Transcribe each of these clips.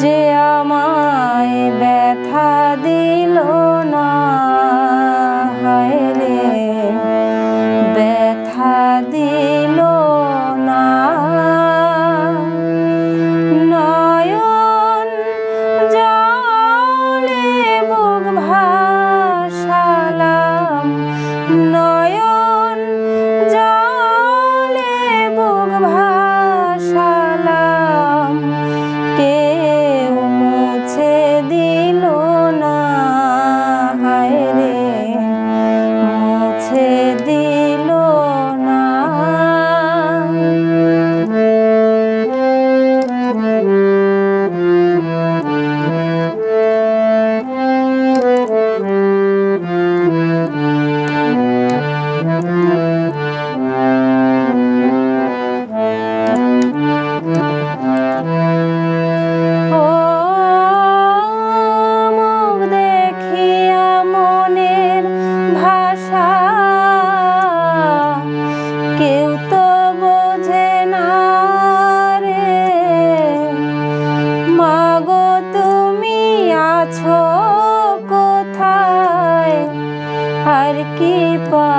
যে আমায় ব্যথা দিল না রে, ব্যথা দিল না। নয়ন জলে বুক ভাসালাম, নয়ন জলে ভাসালাম।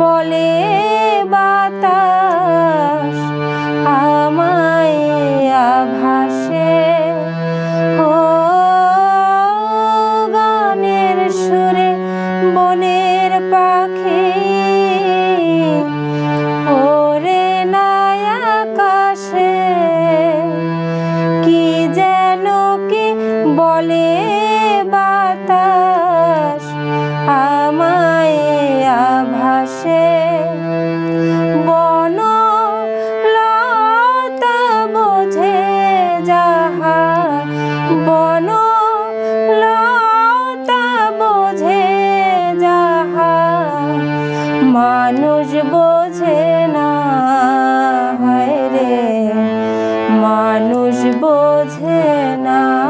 বলে বাতা যাহা বন লতা বোঝে যাহা মানুষ বোঝে না রে মানুষ বোঝে না।